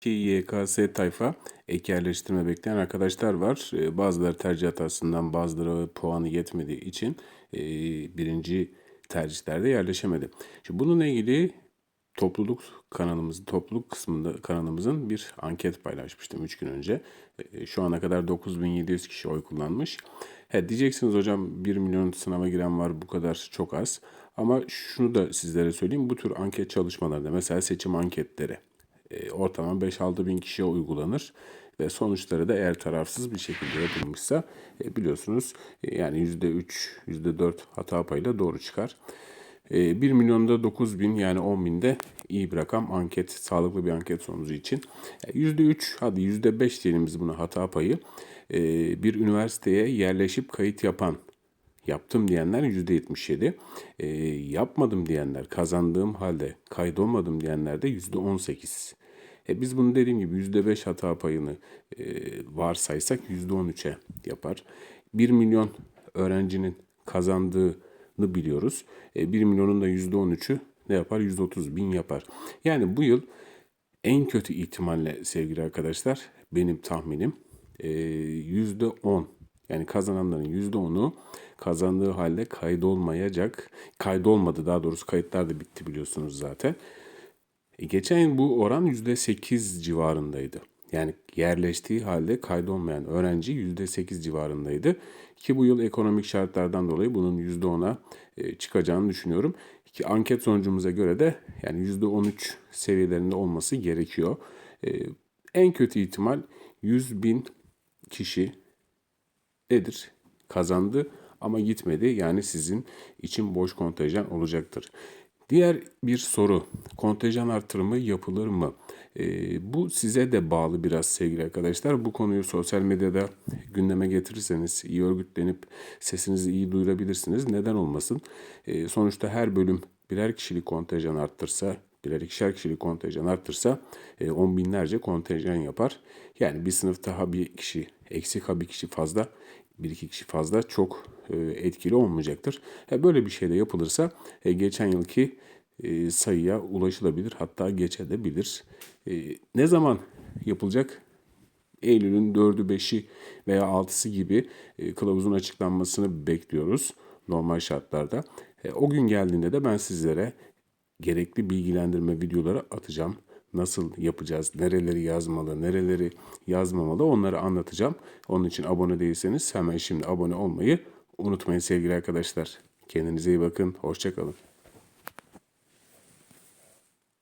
Ki YKS tayfa ek yerleştirme bekleyen arkadaşlar var. Ee, Bazıları tercih hatasından bazıları puanı yetmediği için e, birinci tercihlerde yerleşemedi. Şimdi bununla ilgili topluluk kanalımızın topluluk kısmında kanalımızın bir anket paylaşmıştım 3 gün önce. E, Şu ana kadar 9700 kişi oy kullanmış. He, diyeceksiniz hocam 1 milyon sınava giren var bu kadar çok az. Ama şunu da sizlere söyleyeyim bu tür anket çalışmalarında mesela seçim anketleri e, ortalama 5-6 bin kişiye uygulanır ve sonuçları da eğer tarafsız bir şekilde yapılmışsa e, biliyorsunuz e, yani %3, %4 hata payıyla doğru çıkar. E, 1 milyonda 9 bin yani 10 binde iyi bir rakam anket, sağlıklı bir anket sonucu için. E, %3 hadi %5 diyelim biz buna hata payı. E, bir üniversiteye yerleşip kayıt yapan Yaptım diyenler %77. E, yapmadım diyenler, kazandığım halde kaydolmadım diyenler de %18. E biz bunu dediğim gibi %5 hata payını e, varsaysak %13'e yapar. 1 milyon öğrencinin kazandığını biliyoruz. E, 1 milyonun da %13'ü ne yapar? 130 bin yapar. Yani bu yıl en kötü ihtimalle sevgili arkadaşlar benim tahminim e, %10 yani kazananların %10'u kazandığı halde kaydolmayacak. Kaydolmadı daha doğrusu kayıtlar da bitti biliyorsunuz zaten. E, geçen yıl bu oran %8 civarındaydı. Yani yerleştiği halde kaydolmayan öğrenci %8 civarındaydı. Ki bu yıl ekonomik şartlardan dolayı bunun %10'a e, çıkacağını düşünüyorum. Ki anket sonucumuza göre de yani %13 seviyelerinde olması gerekiyor. E, en kötü ihtimal 100 bin kişi nedir? Kazandı ama gitmedi. Yani sizin için boş kontenjan olacaktır. Diğer bir soru. Kontenjan artırımı yapılır mı? Ee, bu size de bağlı biraz sevgili arkadaşlar. Bu konuyu sosyal medyada gündeme getirirseniz, iyi örgütlenip sesinizi iyi duyurabilirsiniz. Neden olmasın? Ee, sonuçta her bölüm birer kişilik kontenjan arttırsa, birer ikişer kişilik kontenjan arttırsa e, on binlerce kontenjan yapar. Yani bir sınıfta ha bir kişi eksik ha bir kişi fazla, bir iki kişi fazla çok e, etkili olmayacaktır. E, böyle bir şey de yapılırsa e, geçen yılki e, sayıya ulaşılabilir hatta geçebilir. E, ne zaman yapılacak? Eylül'ün 4'ü 5'i veya 6'sı gibi e, kılavuzun açıklanmasını bekliyoruz normal şartlarda. O gün geldiğinde de ben sizlere gerekli bilgilendirme videoları atacağım. Nasıl yapacağız, nereleri yazmalı, nereleri yazmamalı onları anlatacağım. Onun için abone değilseniz hemen şimdi abone olmayı unutmayın sevgili arkadaşlar. Kendinize iyi bakın, hoşçakalın.